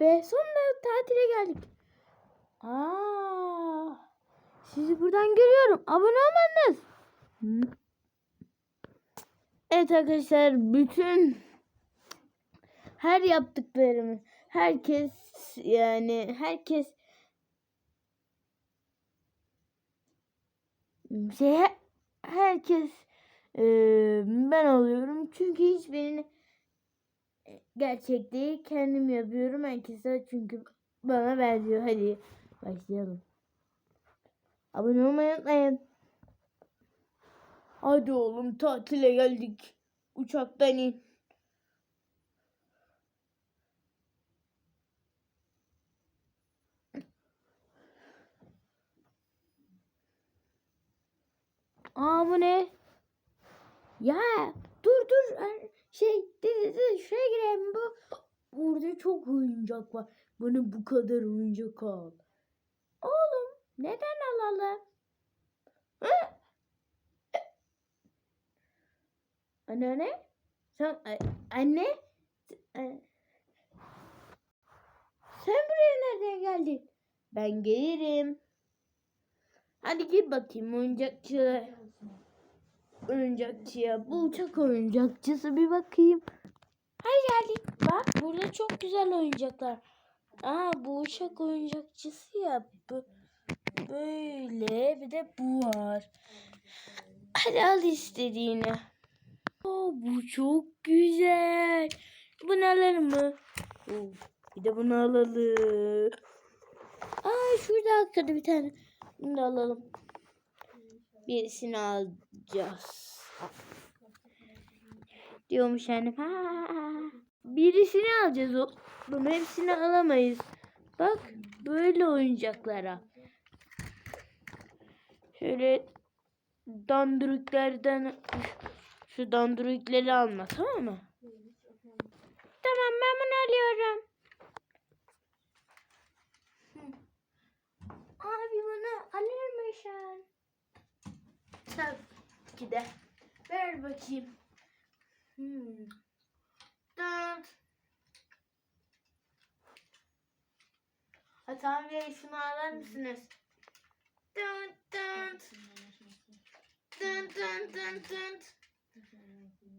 be sonunda tatile geldik. Aa, sizi buradan görüyorum. Abone olmanız. Evet arkadaşlar bütün her yaptıklarımı herkes yani herkes şey herkes eee, ben oluyorum çünkü hiçbirini gerçek değil kendim yapıyorum herkese çünkü bana benziyor. Hadi başlayalım. Abone olmayı unutmayın. Hadi oğlum tatile geldik. Uçaktan in. Aa bu ne? Ya! dur dur şey dedi dedi şuraya girelim bu. Burada çok oyuncak var. Bana bu kadar oyuncak al. Oğlum neden alalım? Anneanne? Sen anne? Sen buraya nereden geldin? Ben gelirim. Hadi gir bakayım oyuncakçıya. Oyuncakçıya. Bu uçak oyuncakçısı bir bakayım. Hadi geldik. Bak burada çok güzel oyuncaklar. Aa bu uçak oyuncakçısı ya. Bu, böyle bir de bu var. Hadi al istediğini. Oo, bu çok güzel. Bunu alır mı? Oo, bir de bunu alalım. Aa şurada arkada bir tane. Bunu da alalım. Birisini alacağız. Diyormuş annem. Ha. Birisini alacağız o. Bunu hepsini alamayız. Bak böyle oyuncaklara. Şöyle danduruklardan şu dandurukları alma tamam mı? Tamam ben bunu alıyorum. Abi bunu alır mısın? Tabii ki de. Ver bakayım. Hmm. Dört. Hasan Bey şunu alır mısınız? Dın dın. Dın dın dın dın.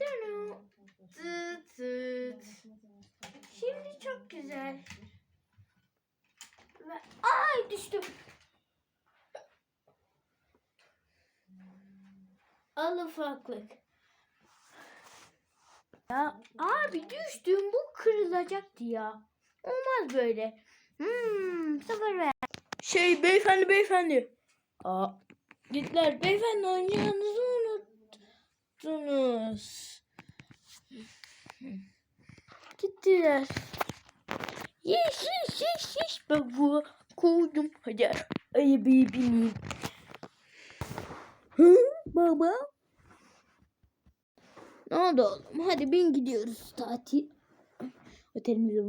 Dın. Tıt tıt. Şimdi çok güzel. Ay düştüm. Al ufaklık. Ya abi düştüm bu kırılacaktı ya. Olmaz böyle. Hmm, sıfır ver. Şey beyefendi beyefendi. Aa, gittiler beyefendi oyuncağınızı unuttunuz. Gittiler. Yes yes yes yes. Ben bu koydum. Hadi arabayı bineyim. Hı, baba. Ne oldu oğlum? Hadi bin gidiyoruz tatil. Otelimize.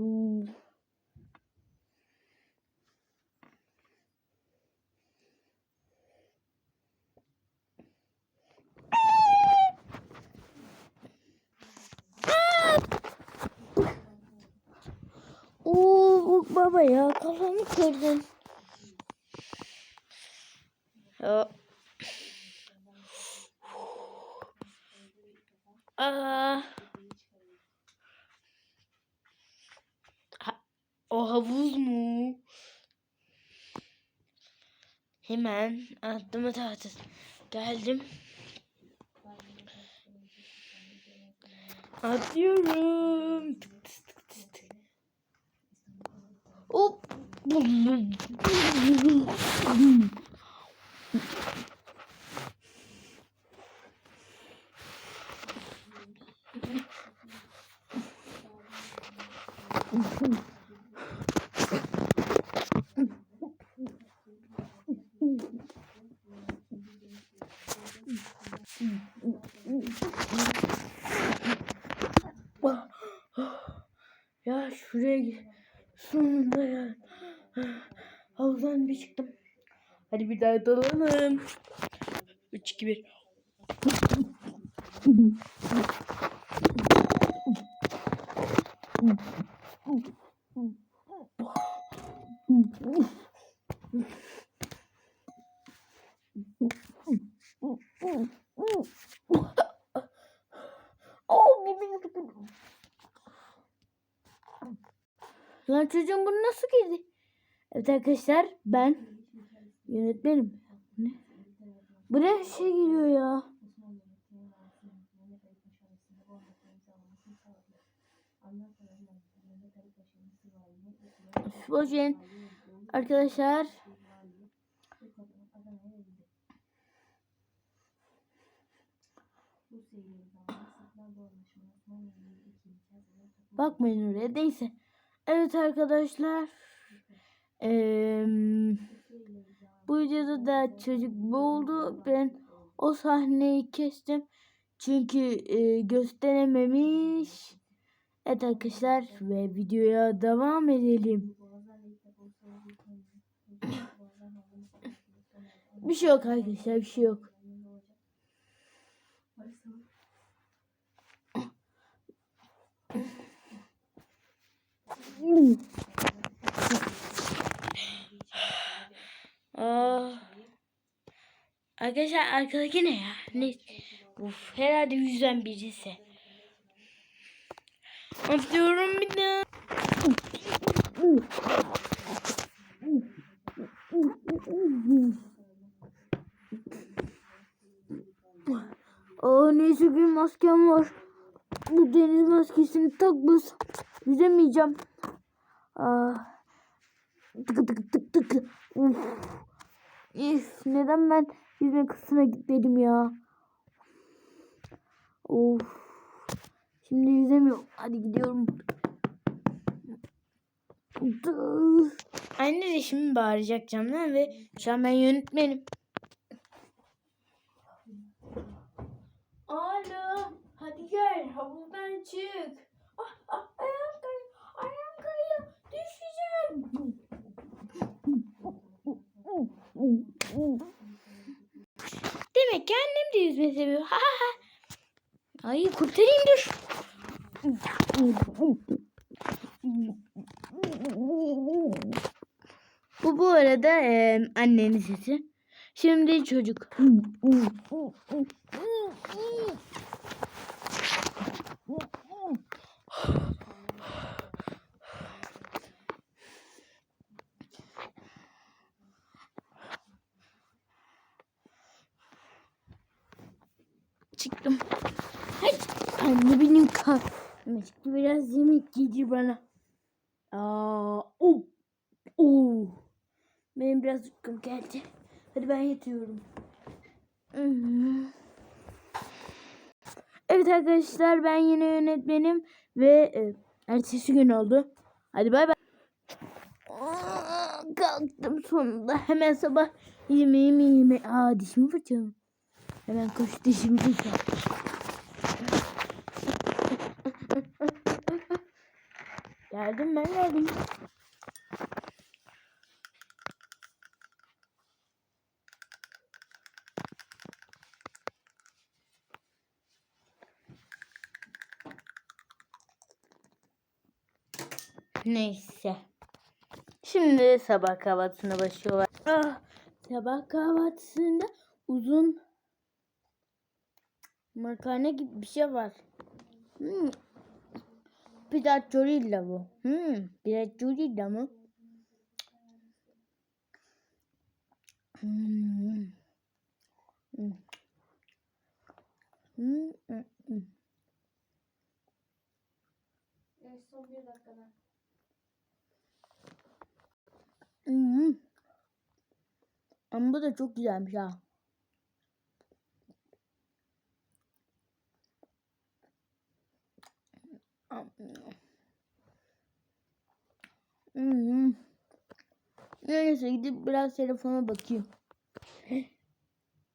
Oo baba ya kafamı kırdın. Ya. Aa. Ha- O havuz mu? Hemen attım tatil. Geldim. Atıyorum. Tık tık tık tık tık. Hop. Ya şuraya gir. Sonunda ya. Havuzdan bir çıktım. Daha dalalım. 3 2 1. Lan çocuğum bunu nasıl girdi? Evet arkadaşlar ben yönetmenim. Ne? Bu ne şey geliyor ya? Verin. Arkadaşlar bakmayın oraya. Neyse. Evet arkadaşlar. Eee, bu videoda da çocuk boğuldu. Ben o sahneyi kestim. Çünkü e, gösterememiş. Evet arkadaşlar ve videoya devam edelim. Bir şey yok arkadaşlar bir şey yok. Aa. Arkadaşlar arkadaki ne ya? Ne? Uf, herhalde yüzden birisi. Atlıyorum bir daha. Aa neyse bir maskem var. Bu deniz maskesini takmasam yüzemeyeceğim. Aa. Tık tık tık tık. Uf. Üf, neden ben yüzme kısmına gitmedim ya? Of. Şimdi yüzemiyorum. Hadi gidiyorum. Anne de şimdi bağıracak camdan ve şu an ben yönetmenim. Alo. Hadi gel. Havuzdan çık. Ah, ah, ayağım yüzme seviyor. Ha ha. Ay kurtarayım dur. Bu bu arada e, annenin sesi. Şimdi çocuk. Çıktım. Hayır. Anne benim çıktı. Biraz yemek yedir bana. Aa, oh, oh. Benim biraz uykum geldi. Hadi ben yatıyorum. Evet arkadaşlar ben yine yönetmenim ve e, ertesi gün oldu. Hadi bay bay. Kalktım sonunda. Hemen sabah yemeğimi yeme. Aa dişimi fırçaladım. Hemen koş dişimi fırçaladım. Geldim ben geldim. Neyse. Şimdi sabah kahvaltısına başlıyorlar. Ah, sabah kahvaltısında uzun makarna gibi bir şey var. Hmm. Pizzarilla bu. Hmm. Pizzarilla mı? Hmm. Hmm. Hmm, hmm, hmm. Evet, son bir dakikada. Hmm. Ama bu da çok güzelmiş ha. Hmm. Neyse gidip biraz telefona bakayım.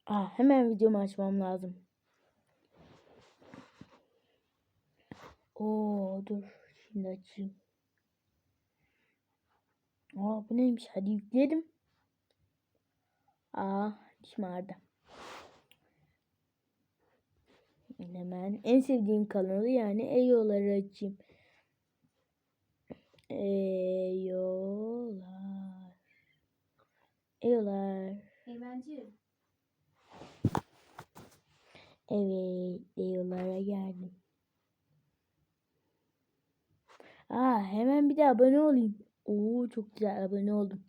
Ah, hemen videomu açmam lazım. Oo dur şimdi açayım. Aa bu neymiş? Hadi yükleyelim. Aa dişim ağrıdı. Hemen en sevdiğim kanalı yani Eyo'ları açayım. Eyolar. Eyolar. Eymenci. Evet, Eyolara geldim. Aa, hemen bir de abone olayım. Oo, çok güzel abone oldum.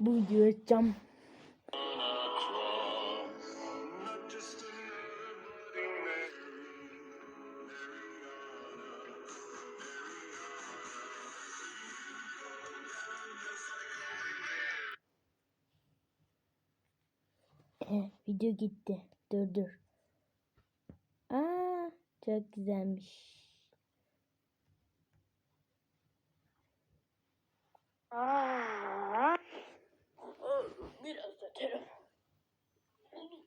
Bu videoyu açacağım. Video gitti. Dur dur. Aa, çok güzelmiş. Aa, biraz da telefon.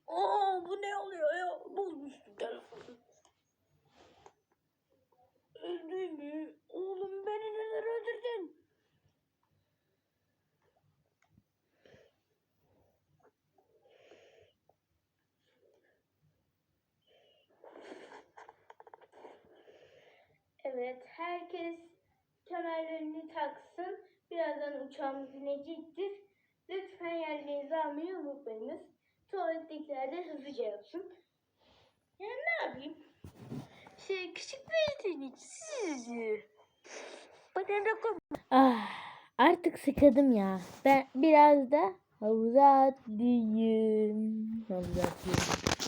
Aa, bu ne oluyor ya? Bozmuştum telefonu. Öldü mü? Oğlum beni neden öldürdün? Evet, herkes kemerlerini taksın. Birazdan uçağımız inecektir. Lütfen yerlerinizi almayı unutmayınız. Tuvalettekiler de hızlıca yapsın. Yani ne yapayım? Şey, küçük bir yeteneksiz. Bana dokun. Ah, artık sıkıldım ya. Ben biraz da havuza atlayayım. Havuza atlayayım.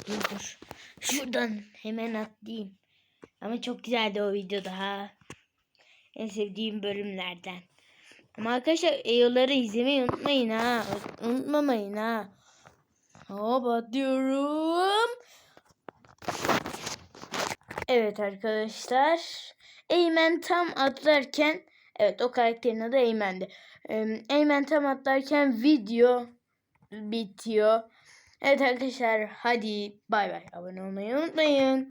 Dur dur. Şuradan hemen atlayayım. Ama çok güzeldi o videoda ha. En sevdiğim bölümlerden. Ama arkadaşlar EO'ları izlemeyi unutmayın ha. Unutmamayın ha. Hop atıyorum. Evet arkadaşlar. Eymen tam atlarken evet o karakterin adı Eymen'di. Eymen tam atlarken video bitiyor. Evet arkadaşlar hadi bay bay. Abone olmayı unutmayın.